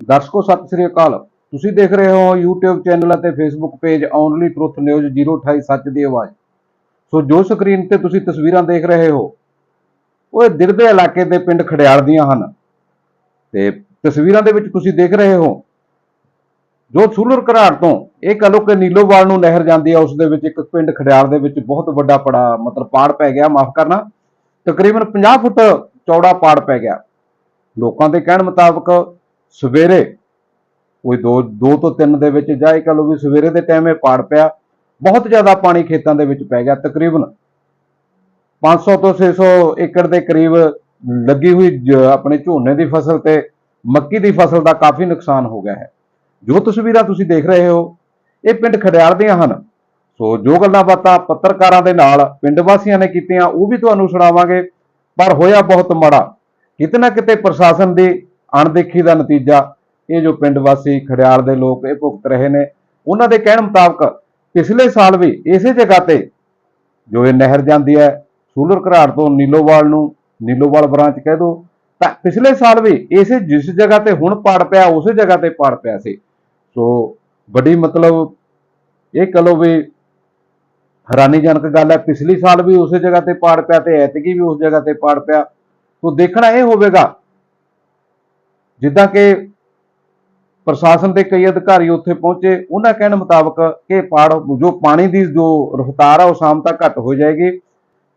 ਦਰਸ਼ਕੋ, ਸਤਿ ਸ੍ਰੀ ਅਕਾਲ। ਤੁਸੀਂ ਦੇਖ ਰਹੇ ਹੋ YouTube ਚੈਨਲ ਅਤੇ Facebook page Only Truth News 028 ਸੱਚ ਦੀ ਆਵਾਜ਼। ਸੋ ਜੋ ਸਕਰੀਨ ਤੇ ਤੁਸੀਂ ਤਸਵੀਰਾਂ ਦੇਖ ਰਹੇ ਹੋ, ਉਹ ਇਹ ਦਿਰਦੇ ਇਲਾਕੇ ਦੇ ਪਿੰਡ ਖੜਿਆਲ ਦੀਆਂ ਹਨ। ਤੇ ਤਸਵੀਰਾਂ ਦੇ ਵਿੱਚ ਤੁਸੀਂ ਦੇਖ ਰਹੇ ਹੋ, ਜੋ ਸੂਲਰ ਘਰਾੜ ਤੋਂ ਇਹ ਕਹ ਲਓ ਕਿ ਨੀਲੋਵਾਲ ਨੂੰ ਨਹਿਰ ਜਾਂਦੀ ਹੈ ਉਸ ਦੇ ਵਿੱਚ ਇੱਕ ਪਿੰਡ ਖੜਿਆਲ ਦੇ ਵਿੱਚ ਬਹੁਤ ਵੱਡਾ ਪੜਾ, ਮਤਲਬ ਪਾੜ ਪੈ ਗਿਆ, ਮਾਫ ਕਰਨਾ। ਤਕਰੀਬਨ 50 ਫੁੱਟ ਚੌੜਾ ਪਾੜ ਪੈ ਗਿਆ। ਲੋਕਾਂ ਦੇ ਕਹਿਣ ਮੁਤਾਬਕ ਸਵੇਰੇ ਕੋਈ 2 2 ਤੋਂ 3 ਦੇ ਵਿੱਚ ਜਾਂ ਇਹ ਕਹ ਲਓ ਵੀ ਸਵੇਰੇ ਦੇ ਟਾਈਮ ਇਹ ਪਾੜ ਪਿਆ, ਬਹੁਤ ਜ਼ਿਆਦਾ ਪਾਣੀ ਖੇਤਾਂ ਦੇ ਵਿੱਚ ਪੈ ਗਿਆ ਤਕਰੀਬਨ। 500 ਤੋਂ 600 ਏਕੜ ਦੇ ਕਰੀਬ ਲੱਗੀ ਹੋਈ ਜ- ਆਪਣੇ ਝੋਨੇ ਦੀ ਫਸਲ ਤੇ ਮੱਕੀ ਦੀ ਫਸਲ ਦਾ ਕਾਫੀ ਨੁਕਸਾਨ ਹੋ ਗਿਆ ਹੈ। ਜੋ ਤਸਵੀਰਾਂ ਤੁਸੀਂ ਦੇਖ ਰਹੇ ਹੋ, ਇਹ ਪਿੰਡ ਖੜਿਆਲ ਦੀਆਂ ਹਨ। ਸੋ ਜੋ ਗੱਲਾਂ ਬਾਤਾਂ ਪੱਤਰਕਾਰਾਂ ਦੇ ਨਾਲ ਪਿੰਡ ਵਾਸੀਆਂ ਨੇ ਕੀਤੀਆਂ, ਉਹ ਵੀ ਤੁਹਾਨੂੰ ਸੁਣਾਵਾਂਗੇ। ਪਰ ਹੋਇਆ ਬਹੁਤ ਮਾੜਾ। ਕਿਤੇ ਨਾ ਕਿਤੇ ਪ੍ਰਸ਼ਾਸਨ ਦੀ ਅਣਦੇਖੀ ਦਾ ਨਤੀਜਾ। ਇਹ ਜੋ ਪਿੰਡ ਵਾਸੀ ਖੜਿਆਲ ਦੇ ਲੋਕ ਇਹ ਭੁਗਤ ਰਹੇ ਨੇ, ਉਹਨਾਂ ਦੇ ਕਹਿਣ ਮੁਤਾਬਕ ਪਿਛਲੇ ਸਾਲ ਵੀ ਇਸੇ ਜਗ੍ਹਾ ਤੇ ਜੋ ਇਹ ਨਹਿਰ ਜਾਂਦੀ ਹੈ, ਸੂਲਰ ਘਰਾੜ ਤੋਂ ਨੀਲੋਵਾਲ ਨੂੰ, ਨੀਲੋਵਾਲ ਬ੍ਰਾਂਚ ਕਹਿ ਦੋ, ਤਾਂ ਪਿਛਲੇ ਸਾਲ ਵੀ ਇਸੇ ਜਿਸ ਜਗ੍ਹਾ ਤੇ ਹੁਣ ਪਾੜ ਪਿਆ, ਉਸੇ ਜਗ੍ਹਾ ਤੇ ਪਾੜ ਪਿਆ ਸੀ। ਸੋ ਵੱਡੀ ਮਤਲਬ ਇਹ ਕਹ ਲਓ ਵੀ ਹੈਰਾਨੀਜਨਕ ਗੱਲ ਹੈ, ਪਿਛਲੀ ਸਾਲ ਵੀ ਉਸੇ ਜਗ੍ਹਾ ਤੇ ਪਾੜ ਪਿਆ ਤੇ ਐਤਕੀ ਵੀ ਉਸ ਜਗ੍ਹਾ ਤੇ ਪਾੜ ਪਿਆ। ਸੋ ਦੇਖਣਾ ਇਹ ਹੋਵੇਗਾ ਜਿੱਦਾਂ ਕਿ ਪ੍ਰਸ਼ਾਸਨ ਦੇ ਕਈ ਅਧਿਕਾਰੀ ਉੱਥੇ ਪਹੁੰਚੇ, ਉਹਨਾਂ ਕਹਿਣ ਮੁਤਾਬਕ ਕਿ ਪਾੜ, ਜੋ ਪਾਣੀ ਦੀ ਜੋ ਰਫ਼ਤਾਰ ਆ, ਉਹ ਸ਼ਾਮ ਤੱਕ ਘੱਟ ਹੋ ਜਾਏਗੀ।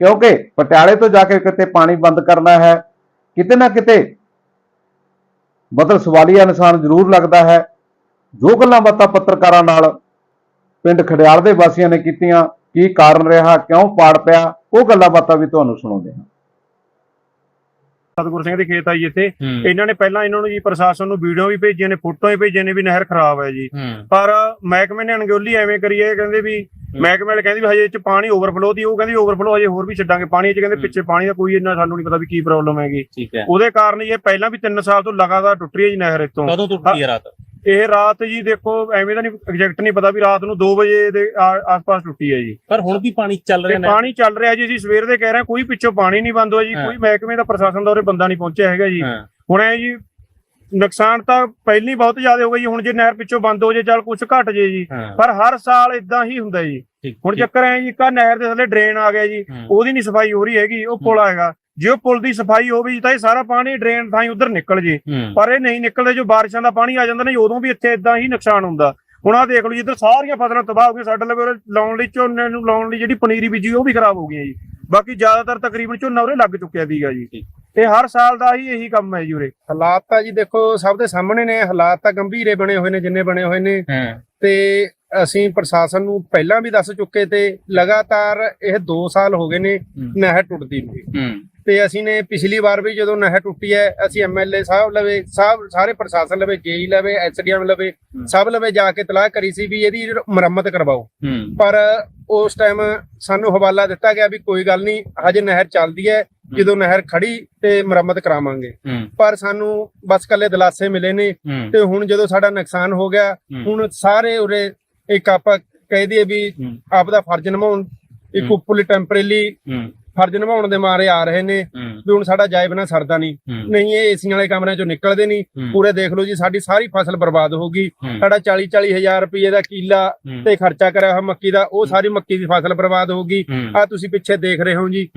ਕਿਉਂਕਿ ਪਟਿਆਲੇ ਤੋਂ ਜਾ ਕੇ ਕਿਤੇ ਪਾਣੀ ਬੰਦ ਕਰਨਾ ਹੈ, ਕਿਤੇ ਨਾ ਕਿਤੇ ਮਤਲਬ ਸਵਾਲੀਆ ਨਿਸ਼ਾਨ ਜ਼ਰੂਰ ਲੱਗਦਾ ਹੈ। ਜੋ ਗੱਲਾਂ ਬਾਤਾਂ ਪੱਤਰਕਾਰਾਂ ਨਾਲ ਪਿੰਡ ਖੜਿਆਲ ਦੇ ਵਾਸੀਆਂ ਨੇ ਕੀਤੀਆਂ, ਕੀ ਕਾਰਨ ਰਿਹਾ, ਕਿਉਂ ਪਾੜ ਪਿਆ, ਉਹ ਗੱਲਾਂ ਬਾਤਾਂ ਵੀ ਤੁਹਾਨੂੰ ਸੁਣਾਉਂਦੇ ਹਾਂ। ਸਤਗੁਰ ਸਿੰਘ ਦੇ ਖੇਤ ਆ ਜੀ ਇੱਥੇ। ਇਹਨਾਂ ਨੇ ਪਹਿਲਾਂ ਇਹਨਾਂ ਨੂੰ ਜੀ ਪ੍ਰਸ਼ਾਸਨ ਨੂੰ ਵੀਡੀਓ ਵੀ ਭੇਜੀਆਂ ਨੇ ਫੋਟੋਆਂ ਵੀ ਭੇਜੀਆਂ ਨੇ ਵੀ ਨਹਿਰ ਖਰਾਬ ਹੈ ਜੀ। ਪਰ ਮਹਿਕਮੇ ਨੇ ਅਣਗੌਲੀ ਐਵੇਂ ਕਰੀ ਹੈ ਕਹਿੰਦੇ ਵੀ ਮਹਿਕਮੇ ਵਾਲੇ ਕਹਿੰਦੇ ਵੀ ਹਜੇ ਇਹ ਚ ਪਾਣੀ ਓਵਰਫਲੋ ਦੀ ਉਹ ਕਹਿੰਦੀ ਓਵਰਫਲੋ ਹਜੇ ਹੋਰ ਵੀ ਛੱਡਾਂਗੇ। ਪਾਣੀ ਇਹ ਚ ਕਹਿੰਦੇ। ਪਿੱਛੇ ਪਾਣੀ ਦਾ ਕੋਈ ਇੰਨਾ ਸਾਨੂੰ ਨਹੀਂ ਪਤਾ ਵੀ ਕੀ ਪ੍ਰੋਬਲਮ ਹੈਗੀ। ਉਹਦੇ ਕਾਰਨ ਇਹ ਪਹਿਲਾਂ ਵੀ 3 ਸਾਲ ਤੋਂ ਲਗਾਤਾਰ ਟੁੱਟ ਰਹੀ ਹੈ ਜੀ ਨਹਿਰ ਇੱਥੋਂ। ਕਦੋਂ ਟੁੱਟੀ ਹੈ ਰਾਤ? ਇਹ ਰਾਤ ਜੀ ਦੇਖੋ ਐਵੇਂ ਦਾ ਨਹੀਂ ਐਗਜ਼ੈਕਟ ਨਹੀਂ ਪਤਾ ਵੀ ਰਾਤ ਨੂੰ 2 ਵਜੇ ਦੇ ਆ- ਆਸ-ਪਾਸ ਟੁੱਟੀ ਹੈ ਜੀ। ਪਰ ਹੁਣ ਵੀ ਪਾਣੀ ਚੱਲ ਤੇ ਰਿਹਾ ਨੇ। ਪਾਣੀ ਚੱਲ ਰਿਹਾ ਜੀ ਅਸੀਂ ਸਵੇਰ ਦੇ ਕਹਿ ਰਹੇ ਹਾਂ ਕੋਈ ਪਿੱਛੋਂ ਪਾਣੀ ਨਹੀਂ ਬੰਦ ਹੋਇਆ ਜੀ ਹਾਂ। ਕੋਈ ਮਹਿਕਮੇ ਦਾ ਪ੍ਰਸ਼ਾਸਨ ਦਾ ਉਰੇ ਬੰਦਾ ਨਹੀਂ ਪਹੁੰਚਿਆ ਹੈਗਾ ਜੀ। ਹਾਂ। ਹੁਣ ਇਹ ਜੀ ਨੁਕਸਾਨ ਤਾਂ ਪਹਿਲੀ ਬਹੁਤ ਜ਼ਿਆਦਾ ਹੋ ਗਿਆ ਜੀ ਹੁਣ ਜੇ ਨਹਿਰ ਪਿੱਛੋਂ ਬੰਦ ਹੋ ਜੇ ਚੱਲ ਕੁਝ ਘਟ ਜੇ ਜੀ। ਹਾਂ। ਪਰ ਹਰ ਸਾਲ ਇਦਾਂ ਹੀ ਹੁੰਦਾ ਜੀ। ਠੀਕ ਹੁਣ। ਚੱਕਰ ਐ ਜੀ ਇੱਕ ਆਹ ਨਹਿਰ ਦੇ ਥੱਲੇ ਡਰੇਨ ਆ ਗਿਆ ਜੀ ਉਹਦੀ ਨਹੀਂ ਸਫ਼ਾਈ ਹੋ ਰਹੀ ਹੈਗੀ ਉਹ ਪੁਲ ਆਏਗਾ ਜੇ ਉਹ ਪੁਲ ਦੀ ਸਫ਼ਾਈ ਹੋਵੇ ਜੀ ਤਾਂ ਇਹ ਸਾਰਾ ਪਾਣੀ ਡਰੇਨ ਥਾਈ ਉਧਰ ਨਿਕਲ ਜੇ। ਪਰ ਇਹ ਨਹੀਂ ਨਿਕਲਦੇ ਜੋ ਬਾਰਿਸ਼ਾਂ ਦਾ ਪਾਣੀ ਆ ਜਾਂਦਾ ਨਾ ਉਦੋਂ ਵੀ ਇੱਥੇ ਇਦਾਂ ਹੀ ਨੁਕਸਾਨ ਹੁੰਦਾ। ਹੁਣ ਆਹ ਦੇਖ ਲਓ ਜੀ ਇੱਧਰ ਸਾਰੀਆਂ ਫਸਲਾਂ ਤਬਾਹ ਹੋ ਗਈਆਂ ਸਾਡੇ ਲਵੇ ਲਾਉਣ ਲਈ ਝੋਨੇ ਨੂੰ ਲਾਉਣ ਲਈ ਜਿਹੜੀ ਪਨੀਰੀ ਬੀਜੀ ਉਹ ਵੀ ਖਰਾਬ ਹੋ ਗਈਆਂ ਜੀ। ਬਾਕੀ ਜ਼ਿਆਦਾਤਰ ਤਕਰੀਬਨ ਝੋਨਾ ਉਰੇ ਲੱਗ ਚੁੱਕਿਆ ਸੀਗਾ ਜੀ। ਇਹ ਹਰ ਸਾਲ ਦਾ ਹੀ ਇਹੀ ਕੰਮ ਹੈ ਜੀ ਉਰੇ। ਹਾਲਾਤ ਤਾਂ ਜੀ ਦੇਖੋ ਸਭ ਦੇ ਸਾਹਮਣੇ ਨੇ ਹਾਲਾਤ ਤਾਂ ਗੰਭੀਰੇ ਬਣੇ ਹੋਏ ਨੇ ਜਿੰਨੇ ਬਣੇ ਹੋਏ ਨੇ। ਤੇ ਅਸੀਂ ਪ੍ਰਸ਼ਾਸਨ ਨੂੰ ਪਹਿਲਾਂ ਵੀ ਦੱਸ ਚੁੱਕੇ ਤੇ ਲਗਾਤਾਰ ਇਹ 2 ਸਾਲ ਹੋ ਗਏ ਨੇ। ਨਹਿਰ ਟੁੱਟਦੀ ਨੂੰ। ਹੂੰ। ਤੇ ਅਸੀਂ ਨੇ ਪਿਛਲੀ ਵਾਰ ਵੀ ਜਦੋਂ ਨਹਿਰ ਟੁੱਟੀ ਹੈ ਅਸੀਂ ਐਮਐਲਏ ਸਾਹਿਬ ਲਵੇ ਸਾਹਿਬ ਸਾਰੇ ਪ੍ਰਸ਼ਾਸਨ ਲਵੇ ਜੇਈ ਲਵੇ ਐਸਡੀਐਮ ਲਵੇ। ਸਭ ਲਵੇ ਜਾ ਕੇ ਤਲਾਹ ਕਰੀ ਸੀ ਵੀ ਇਹਦੀ ਮੁਰੰਮਤ ਕਰਵਾਓ। ਪਰ ਉਸ ਟਾਈਮ ਸਾਨੂੰ ਹਵਾਲਾ ਦਿੱਤਾ ਗਿਆ ਵੀ ਕੋਈ ਗੱਲ ਨਹੀਂ ਹਜੇ ਨਹਿਰ ਚੱਲਦੀ ਹੈ ਜਦੋਂ ਨਹਿਰ ਖੜੀ ਤੇ ਮੁਰੰਮਤ ਕਰਾਵਾਂਗੇ। ਪਰ ਸਾਨੂੰ ਬਸ ਕੱਲੇ ਦਿਲਾਸੇ ਮਿਲੇ ਨੇ ਤੇ ਹੁਣ ਜਦੋਂ ਸਾਡਾ ਨੁਕਸਾਨ ਹੋ ਗਿਆ। ਹੁਣ ਸਾਰੇ ਉਰੇ ਇੱਕ ਆਪਾਂ ਕਹਿ ਦਈਏ ਵੀ ਆਪ ਦਾ ਫਰਜ਼ ਨਿਭਾਉਣ ਇੱਕ। ਉੱਪਰਲੀ ਟੈਂਪਰੇਰੀ ਫਰਜ਼ ਨਿਭਾਉਣ ਦੇ ਮਾਰੇ ਆ ਰਹੇ ਨੇ ਵੀ ਹੁਣ ਸਾਡਾ ਜਾਇ ਬਿਨਾ ਸਰਦਾ ਨਹੀਂ। ਨਹੀਂ ਇਹ ਏਸੀਆਂ ਵਾਲੇ ਕਮਰਿਆਂ ਚੋਂ ਨਿਕਲਦੇ ਨਹੀਂ। ਪੂਰੇ ਦੇਖ ਲਓ ਜੀ ਸਾਡੀ ਸਾਰੀ ਫਸਲ ਬਰਬਾਦ ਹੋ ਗਈ। ਸਾਡਾ 40 40 ਹਜ਼ਾਰ ਰੁਪਏ ਦਾ ਕੀਲਾ। ਤੇ ਖਰਚਾ ਕਰਿਆ ਹੋਇਆ ਮੱਕੀ ਦਾ ਉਹ ਸਾਰੀ ਮੱਕੀ ਦੀ ਫਸਲ ਬਰਬਾਦ ਹੋ ਗਈ। ਆ ਤੁਸੀਂ ਪਿੱਛੇ ਦੇਖ ਰਹੇ ਹੋ ਜੀ।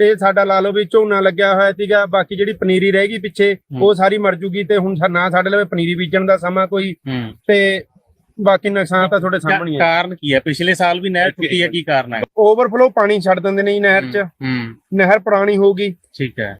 ਇਹ ਸਾਡਾ ਲਾ ਲਓ ਵੀ ਝੋਨਾ ਲੱਗਿਆ ਹੋਇਆ ਸੀਗਾ ਬਾਕੀ ਜਿਹੜੀ ਪਨੀਰੀ ਰਹਿ ਗਈ ਪਿੱਛੇ ਉਹ ਸਾਰੀ ਮਰ ਜੂਗੀ ਤੇ ਹੁਣ ਨਾ ਸਾਡੇ ਲਵੇ ਪਨੀਰੀ ਬੀਜਣ ਦਾ ਸਮਾਂ ਕੋਈ। ਤੇ ਬਾਕੀ ਨੁਕਸਾਨ ਤਾਂ ਤੁਹਾਡੇ ਸਾਹਮਣੇ ਹੀ ਹੈ ਕਾਰਨ ਕੀ ਹੈ ਪਿਛਲੇ ਸਾਲ ਵੀ ਨਹਿਰ ਟੁੱਟੀ ਹੈ ਕੀ ਕਾਰਨ ਹੈ ਓਵਰਫਲੋ ਪਾਣੀ ਛੱਡ ਦਿੰਦੇ ਨੇ ਜੀ ਨਹਿਰ 'ਚ। ਹੂੰ। ਨਹਿਰ ਪੁਰਾਣੀ ਹੋ ਗਈ। ਠੀਕ ਹੈ।